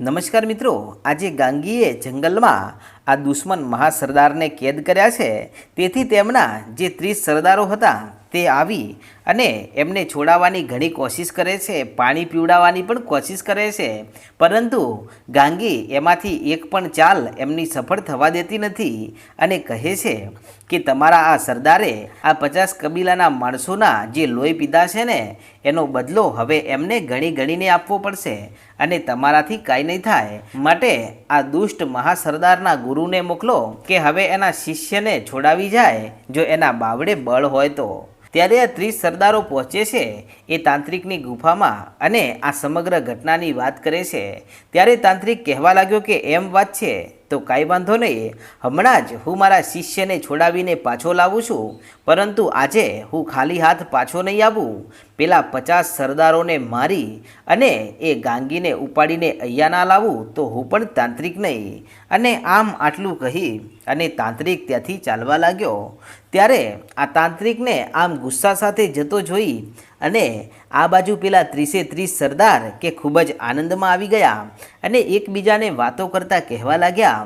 નમસ્કાર મિત્રો, આજે ગાંગીએ જંગલમાં આ દુશ્મન મહાસરદારને કેદ કર્યા છે. તેથી તેમના જે ત્રીસ સરદારો હતા તે આવી અને એમને છોડાવવાની ઘણી કોશિશ કરે છે, પાણી પીવડાવવાની પણ કોશિશ કરે છે. પરંતુ ગાંગી એમાંથી એક પણ ચાલ એમની સફળ થવા દેતી નથી અને કહે છે કે તમારા આ સરદારે આ પચાસ કબીલાના માણસોના જે લોહી પીધા છે ને, એનો બદલો હવે એમને ગણી ગણીને આપવો પડશે અને તમારાથી કાંઈ નહીં થાય. માટે આ દુષ્ટ મહાસરદારના ગુરુને મોકલો કે હવે એના શિષ્યને છોડાવી જાય જો એના બાવડે બળ હોય તો. ત્યારે આ ત્રીસ સરદારો પહોંચે છે, એ તાંત્રિકની ગુફામાં અને આ સમગ્ર ઘટનાની વાત કરે છે. ત્યારે તાંત્રિક કહેવા લાગ્યો કે, એમ વાત છે, તો કાંઈ વાંધો નહીં. હમણાં જ હું મારા શિષ્યને છોડાવીને પાછો લાવું છું. પરંતુ આજે હું ખાલી હાથ પાછો નહીં આવું. પેલા પચાસ સરદારોને મારી અને એ ગાંગીને ઉપાડીને અહીંયા ના લાવું તો હું પણ તાંત્રિક નહીં. અને આમ આટલું કહી અને તાંત્રિક ત્યાંથી ચાલવા લાગ્યો. ત્યારે આ તાંત્રિકને આમ ગુસ્સા સાથે જતો જોઈ અને આ બાજુ પેલા ત્રીસે ત્રીસ સરદાર કે ખૂબ જ આનંદમાં આવી ગયા અને એકબીજાને વાતો કરતાં કહેવા લાગ્યા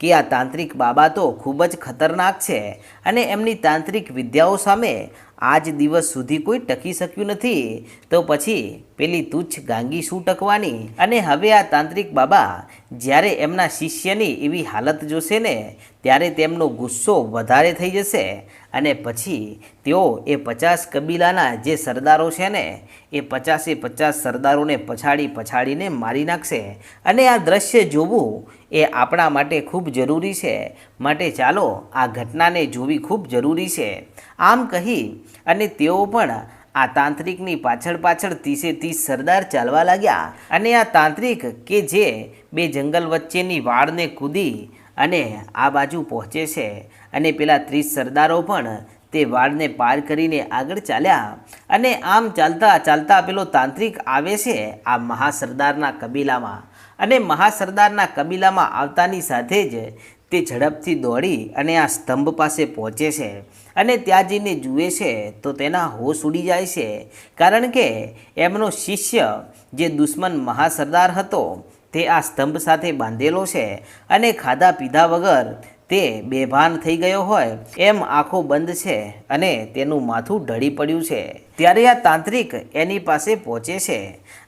કે આ તાંત્રિક બાબા તો ખૂબ જ ખતરનાક છે અને એમની તાંત્રિક વિદ્યાઓ સામે આજ દિવસ સુધી કોઈ ટકી શક્યું નથી. તો પછી પેલી તુચ્છ ગાંગી શું ટકવાની? અને હવે આ તાંત્રિક બાબા જ્યારે એમના શિષ્યની એવી હાલત જોશે ને, ત્યારે તેમનો ગુસ્સો વધારે થઈ જશે. અને પછી તેઓ એ પચાસ કબીલાના જે સરદારો છે ને, એ પચાસે પચાસ સરદારોને પછાડી પછાડીને મારી નાખશે. અને આ દ્રશ્ય જોવું એ આપણા માટે ખૂબ જરૂરી છે. માટે ચાલો આ ઘટનાને જોવી ખૂબ જરૂરી છે. આમ કહી અને તેઓ પણ આ તાંત્રિકની પાછળ પાછળ ત્રીસે ત્રીસ સરદાર ચાલવા લાગ્યા. અને આ તાંત્રિક કે જે બે જંગલ વચ્ચેની વાળને કૂદી અને આ બાજુ પહોંચે છે. અને પેલા ત્રીસ સરદારો પણ તે વાળને પાર કરીને આગળ ચાલ્યા. અને આમ ચાલતા ચાલતા પેલો તાંત્રિક આવે છે આ મહાસરદારના કબીલામાં. અને મહાસરદારના કબીલામાં આવતાની સાથે જ તે ઝડપથી દોડી અને આ સ્તંભ પાસે પહોંચે છે. અને ત્યાં જઈને જુએ છે તો તેના હોશ ઉડી જાય છે. કારણ કે એમનો શિષ્ય જે દુશ્મન મહાસરદાર હતો તે આ સ્તંભ સાથે બાંધેલો છે અને ખાધા પીધા વગર તે બેભાન થઈ ગયો હોય એમ આંખો બંધ છે અને તેનું માથું ઢળી પડ્યું છે. ત્યારે આ તાંત્રિક એની પાસે પહોંચે છે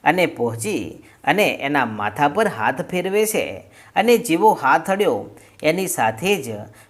અને પહોંચી અને એના માથા પર હાથ ફેરવે છે અને જેવો હાથ અડ્યો એની સાથે જ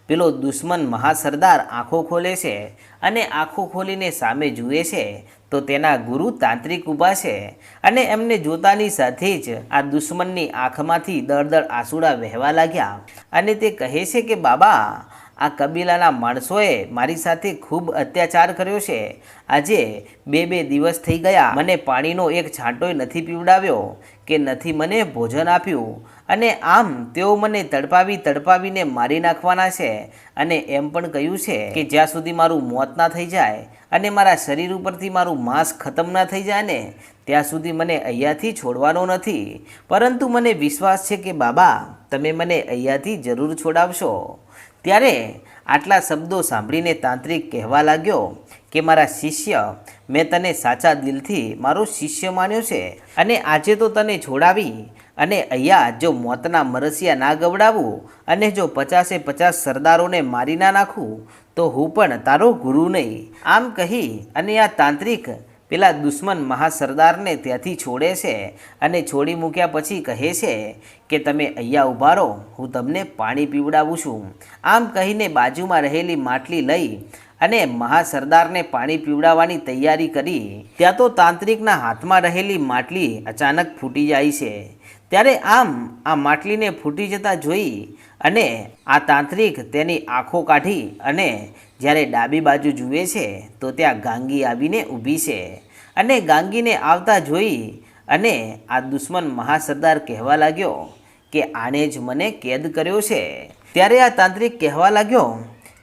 પેલો દુશ્મન મહાસરદાર આંખો ખોલે છે અને આંખો ખોલીને સામે જુએ છે તો તેના ગુરુ તાંત્રિક ઊભા છે અને એમને જોતાની સાથે જ આ દુશ્મનની આંખમાંથી દળદળ આંસુડા વહેવા લાગ્યા અને તે કહે છે કે, બાબા, આ કબીલાના માણસોએ મારી સાથે ખૂબ અત્યાચાર કર્યો છે. આજે બે બે દિવસ થઈ ગયા. મને પાણીનો એક છાંટોય નથી પીવડાવ્યો. કે નથી મને ભોજન આપ્યું? અને આમ તેઓ મને તડપાવી તડપાવીને મારી નાખવાના છે અને એમ પણ કહ્યું છે કે જ્યાં સુધી મારું મોત ના થઈ જાય અને મારા શરીર ઉપરથી મારું માંસ ખતમ ના થઈ જાય ને, ત્યાં સુધી મને અહીંયાથી છોડવાનો નથી. પરંતુ મને વિશ્વાસ છે કે બાબા, તમે મને અહીંયાથી જરૂર છોડાવશો. ત્યારે આટલા શબ્દો સાંભળીને તાંત્રિક કહેવા લાગ્યો કે મારા શિષ્ય મેં તને સાચા દિલથી મારો શિષ્ય માન્યો છે અને આજે તો તને છોડાવી અને અહીંયા જો મોતના મરસિયા ના ગવડાવું અને જો પચાસે પચાસ સરદારોને મારી ના નાખું, તો હું પણ તારો ગુરુ નહીં. આમ કહી અને આ તાંત્રિક પેલા દુશ્મન મહાસરદારને ત્યાંથી છોડે છે અને છોડી મૂક્યા પછી કહે છે કે તમે અહીંયા ઊભા રહો, હું તમને પાણી પીવડાવું છું. આમ કહીને બાજુમાં રહેલી માટલી લઈ અને મહાસરદારને પાણી પીવડાવવાની તૈયારી કરી, ત્યાં તો તાંત્રિકના હાથમાં રહેલી માટલી અચાનક ફૂટી જાય છે. ત્યારે આમ આ માટલીને ફૂટી જતા જોઈ અને આ તાંત્રિક તેની આંખો કાઢી અને જ્યારે ડાબી બાજુ જુએ છે, તો ત્યાં ગાંગી આવીને ઊભી છે. અને ગાંગીને આવતા જોઈ અને આ દુશ્મન મહાસરદાર કહેવા લાગ્યો કે આણે જ મને કેદ કર્યો છે. ત્યારે આ તાંત્રિક કહેવા લાગ્યો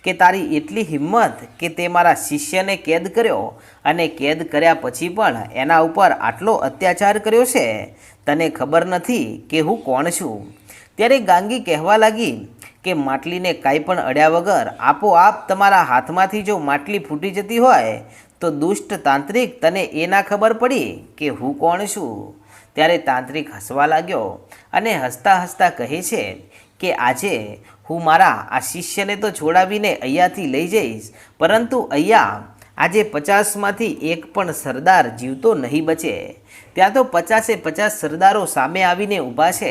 કે તારી એટલી હિંમત કે તે મારા શિષ્યને કેદ કર્યો અને કેદ કર્યા પછી પણ એના ઉપર આટલો અત્યાચાર કર્યો છે? તને ખબર નથી કે હું કોણ છું? ત્યારે ગાંગી કહેવા લાગી કે માટલીને કાંઈ પણ અડ્યા વગર આપોઆપ તમારા હાથમાંથી જો માટલી ફૂટી જતી હોય, તો દુષ્ટ તાંત્રિક તને એ ના ખબર પડી કે હું કોણ છું? ત્યારે તાંત્રિક હસવા લાગ્યો અને હસતા હસતા કહે છે કે આજે હું મારા આ શિષ્યને તો છોડાવીને અહીંયાથી લઈ જઈશ, પરંતુ અહીંયા આજે પચાસમાંથી એક પણ સરદાર જીવતો નહીં બચે. ત્યાં તો પચાસે પચાસ સરદારો સામે આવીને ઊભા છે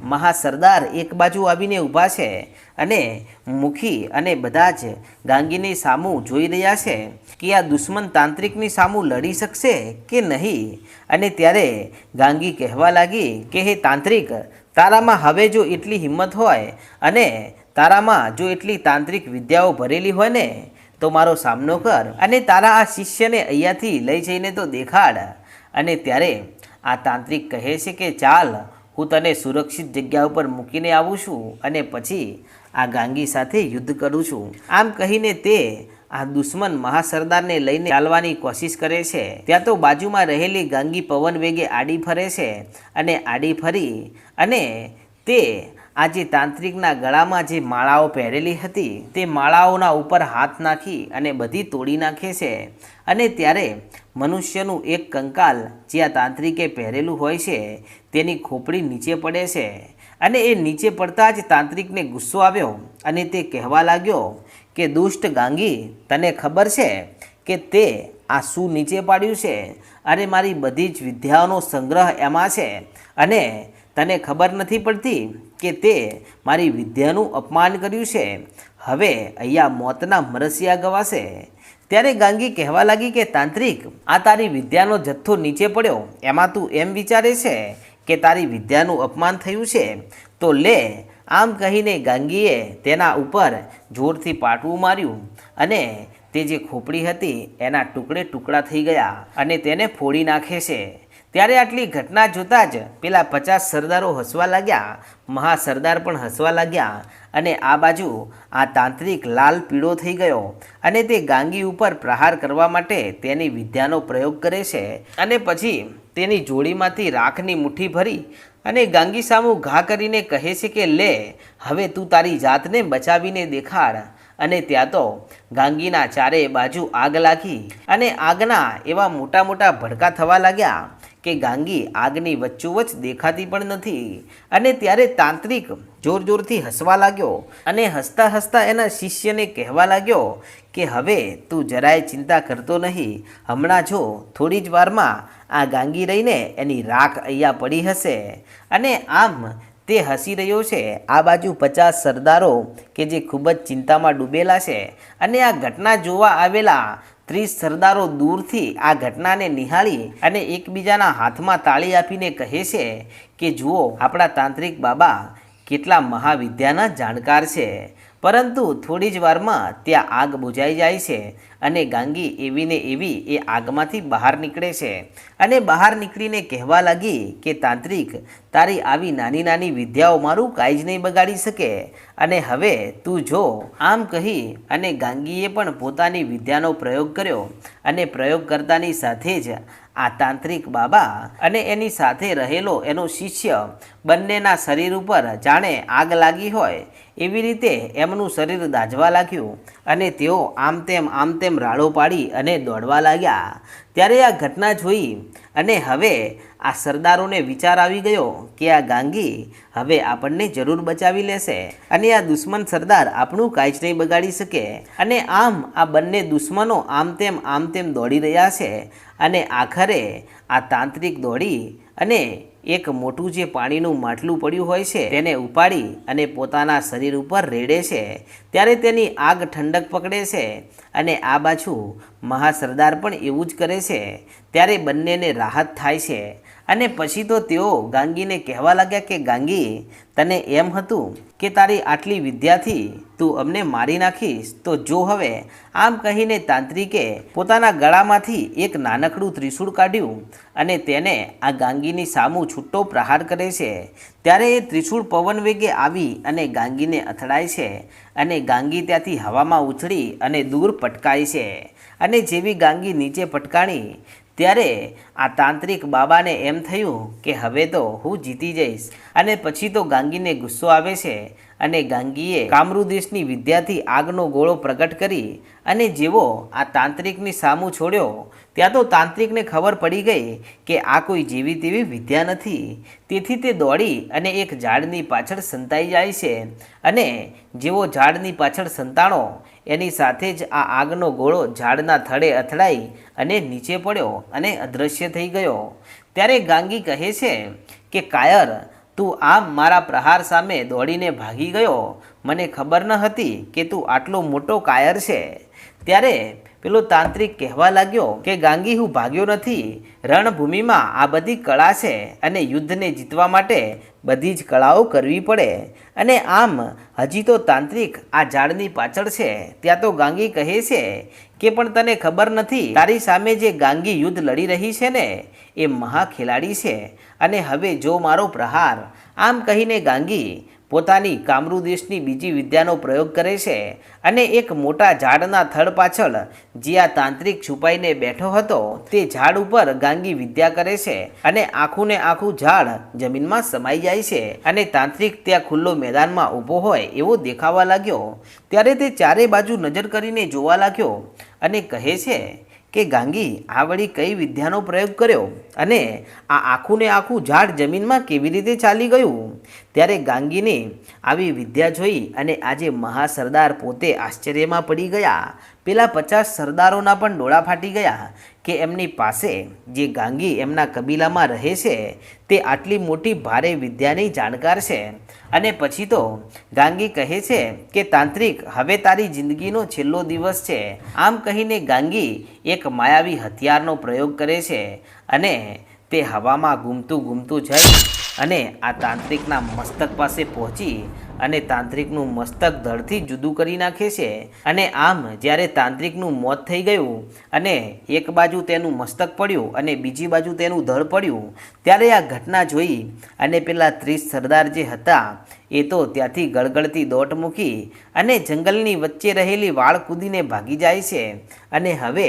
મહાસરદાર એક બાજુ આવીને ઊભા છે અને મુખી અને બધા જ ગાંગીની સામું જોઈ રહ્યા છે કે આ દુશ્મન તાંત્રિકની સામું લડી શકશે કે નહીં? અને ત્યારે ગાંગી કહેવા લાગી કે, હે તાંત્રિક તારામાં હવે જો એટલી હિંમત હોય અને તારામાં જો એટલી તાંત્રિક વિદ્યાઓ ભરેલી હોય ને, તો મારો સામનો કર અને તારા આ શિષ્યને અહીંયાથી લઈ જઈને તો દેખાડ. અને ત્યારે આ તાંત્રિક કહે છે કે ચાલ, હું તને સુરક્ષિત જગ્યા ઉપર મૂકીને આવું છું અને પછી આ ગાંગી સાથે યુદ્ધ કરું છું. આમ કહીને તે આ દુશ્મન મહાસરદારને લઈને ચાલવાની કોશિશ કરે છે. ત્યાં તો બાજુમાં રહેલી ગાંગી પવન વેગે આડી ફરે છે અને આડી ફરી અને તે આ જે તાંત્રિકના ગળામાં જે માળાઓ પહેરેલી હતી તે માળાઓના ઉપર હાથ નાખી અને બધી તોડી નાખે છે. અને ત્યારે મનુષ્યનું એક કંકાલ જે આ તાંત્રિકે પહેરેલું હોય છે તેની ખોપડી નીચે પડે છે અને એ નીચે પડતા જ તાંત્રિકને ગુસ્સો આવ્યો અને તે કહેવા લાગ્યો કે દુષ્ટ ગાંગી, તને ખબર છે કે તે આ શું નીચે પાડ્યું છે? અરે, મારી બધી જ વિદ્યાઓનો સંગ્રહ એમાં છે. અને તને ખબર નથી પડતી કે તે મારી વિદ્યાનું અપમાન કર્યું છે? હવે અહીંયા મોતના મરસિયા ગવાશે. ત્યારે ગાંગી કહેવા લાગી કે, તાંત્રિક, આ તારી વિદ્યાનો જથ્થો નીચે પડ્યો. એમાં તું એમ વિચારે છે કે તારી વિદ્યાનું અપમાન થયું છે? તો લે આમ કહીને ગાંગીએ તેના ઉપર જોરથી પાટવું માર્યું અને તે જે ખોપડી હતી એના ટુકડે ટુકડા થઈ ગયા અને તેને ફોડી નાખે છે. ત્યારે આટલી ઘટના જોતાં જ પેલા પચાસ સરદારો હસવા લાગ્યા મહાસરદાર પણ હસવા લાગ્યા અને આ બાજુ આ તાંત્રિક લાલ પીળો થઈ ગયો અને તે ગાંગી ઉપર પ્રહાર કરવા માટે તેની વિદ્યાનો પ્રયોગ કરે છે અને પછી તેની જોડીમાંથી રાખની મુઠ્ઠી ભરી અને ગાંગી સામુ ઘા કરીને કહે છે કે, લે, હવે તું તારી જાતને બચાવીને દેખાડ. અને ત્યાં તો ગાંગીના ચારે બાજુ આગ લાગી અને આગના એવા મોટા મોટા ભડકા થવા લાગ્યા કે ગાંગી આગની વચ્ચોવચ દેખાતી પણ નથી. અને ત્યારે તાંત્રિક જોર જોરથી હસવા લાગ્યો અને હસતા હસતા એના શિષ્યને કહેવા લાગ્યો કે, હવે તું જરાય ચિંતા કરતો નહીં. હમણાં જો થોડી જ વારમાં આ ગાંગી રહીને એની રાખ અહીંયા પડી હશે. અને આમ તે હસી રહ્યો છે. આ બાજુ પચાસ સરદારો કે જે ખૂબ જ ચિંતામાં ડૂબેલા છે અને આ ઘટના જોવા આવેલા ત્રીસ સરદારો દૂરથી આ ઘટનાને નિહાળી અને એકબીજાના હાથમાં તાળી આપીને કહે છે કે, જુઓ, આપણા તાંત્રિક બાબા કેટલા મહાવિદ્યાના જાણકાર છે. પરંતુ થોડી જ વારમાં ત્યાં આગ બુઝાઈ જાય છે અને ગાંગી એવી ને એવી એ આગમાંથી બહાર નીકળે છે. અને બહાર નીકળીને કહેવા લાગી કે, તાંત્રિક, તારી આવી નાની નાની વિદ્યાઓ મારું કાંઈ જ નહીં બગાડી શકે. અને હવે તું જો, આમ કહી અને ગાંગીએ પણ પોતાની વિદ્યાનો પ્રયોગ કર્યો. અને પ્રયોગ કરતાની સાથે જ આ તાંત્રિક બાબા અને એની સાથે રહેલો એનો શિષ્ય બંનેના શરીર ઉપર જાણે આગ લાગી હોય એવી રીતે એમનું શરીર દાઝવા લાગ્યું અને તેઓ આમ તેમ આમ તેમ રાળો પાડી અને દોડવા લાગ્યા. ત્યારે આ ઘટના જોઈ અને હવે આ સરદારોને વિચાર આવી ગયો કે આ ગાંગી હવે આપણને જરૂર બચાવી લેશે અને આ દુશ્મન સરદાર આપણું કાંઈ જ નહીં બગાડી શકે. અને આમ આ બંને દુશ્મનો આમ તેમ આમ તેમ દોડી રહ્યા છે અને આખરે આ તાંત્રિક દોડી અને એક મોટું જે પાણીનું માટલું પડ્યું હોય છે, તેને ઉપાડી અને પોતાના શરીર ઉપર રેડે છે. ત્યારે તેની આગ ઠંડક પકડે છે અને આ બાજુ મહાસરદાર પણ એવું જ કરે છે. ત્યારે બંનેને રાહત થાય છે. અને પછી તો તેઓ ગાંગીને કહેવા લાગ્યા કે, ગાંગી, તને એમ હતું કે તારી આટલી વિદ્યાથી તું અમને મારી નાખીશ? તો જો હવે આમ કહીને તાંત્રિકે પોતાના ગળામાંથી એક નાનકડું ત્રિશૂળ કાઢ્યું અને તેને આ ગાંગીની સામું છૂટો પ્રહાર કરે છે, ત્યારે એ ત્રિશૂળ પવન વેગે આવી અને ગાંગીને અથડાય છે અને ગાંગી ત્યાંથી હવામાં ઉછળી અને દૂર પટકાય છે અને જેવી ગાંગી નીચે પટકાણી ત્યારે આ તાંત્રિક બાબાને એમ થયું કે હવે તો હું જીતી જઈશ. અને પછી તો ગાંગીને ગુસ્સો આવે છે અને ગાંગીએ કામરુદેશની વિદ્યાથી આગનો ગોળો પ્રગટ કરી અને જેવો આ તાંત્રિકની સામું છોડ્યો ત્યાં તો તાંત્રિકને ખબર પડી ગઈ કે આ કોઈ જેવી તેવી વિદ્યા નથી. તેથી તે દોડી અને એક ઝાડની પાછળ સંતાઈ જાય છે અને જેવો ઝાડની પાછળ સંતાણો, એની સાથે જ આ આગનો ગોળો ઝાડના થડે અથડાઈ અને નીચે પડ્યો અને અદૃશ્ય થઈ ગયો. ત્યારે ગાંગી કહે છે કે, કાયર, તું આમ મારા પ્રહાર સામે દોડીને ભાગી ગયો. મને ખબર ન હતી કે તું આટલો મોટો કાયર છે. ત્યારે પેલો તાંત્રિક કહેવા લાગ્યો કે ગાંગી હું ભાગ્યો નથી. રણભૂમિમાં આ બધી કળા છે અને યુદ્ધને જીતવા માટે બધી જ કળાઓ કરવી પડે. અને આમ હજી તો તાંત્રિક આ ઝાડની પાછળ છે. ત્યાં તો ગાંગી કહે છે કે પણ તને ખબર નથી, તારી સામે જે ગાંગી યુદ્ધ લડી રહી છે ને, એ મહા ખેલાડી છે. અને હવે જો મારો પ્રહાર. આમ કહીને ગાંગી પોતાની કામરૂ દેશની બીજી વિદ્યાનો પ્રયોગ કરે છે અને એક મોટા ઝાડના થડ પાછળ જે આ તાંત્રિક છુપાઈને બેઠો હતો, તે ઝાડ ઉપર ગાંગી વિદ્યા કરે છે અને આખું ને આખું ઝાડ જમીનમાં સમાઈ જાય છે અને તાંત્રિક ત્યાં ખુલ્લો મેદાનમાં ઊભો હોય એવો દેખાવા લાગ્યો. ત્યારે તે ચારે બાજુ નજર કરીને જોવા લાગ્યો અને કહે છે કે ગાંગી, આ વળી કઈ વિદ્યાનો પ્રયોગ કર્યો? અને આ આખું ને આખું ઝાડ જમીનમાં કેવી રીતે ચાલી ગયું? ત્યારે ગાંગીને આવી વિદ્યા જોઈ અને આજે મહાસરદાર પોતે આશ્ચર્યમાં પડી ગયા. પેલા પચાસ સરદારોના પણ ડોળા ફાટી ગયા કે એમની પાસે જે ગાંગી એમના કબીલામાં રહે છે, તે આટલી મોટી ભારે વિદ્યાની જાણકાર છે. અને પછી તો ગાંગી કહે છે કે, તાંત્રિક, હવે તારી જિંદગીનો છેલ્લો દિવસ છે. આમ કહીને ગાંગી એક માયાવી હથિયારનો પ્રયોગ કરે છે અને તે હવામાં ઘૂમતું ઘૂમતું જઈ અને આ તાંત્રિકના મસ્તક પાસે પહોંચી અને તાંત્રિકનું મસ્તક ધડથી જુદું કરી નાખે છે. અને આમ જ્યારે તાંત્રિકનું મોત થઈ ગયું અને એક બાજુ તેનું મસ્તક પડ્યું અને બીજી બાજુ તેનું ધડ પડ્યું, ત્યારે આ ઘટના જોઈ અને પેલા ત્રીસ સરદાર જે હતા, એ તો ત્યાંથી ગળગળતી દોટ મૂકી અને જંગલની વચ્ચે રહેલી વાળ કૂદીને ભાગી જાય છે. અને હવે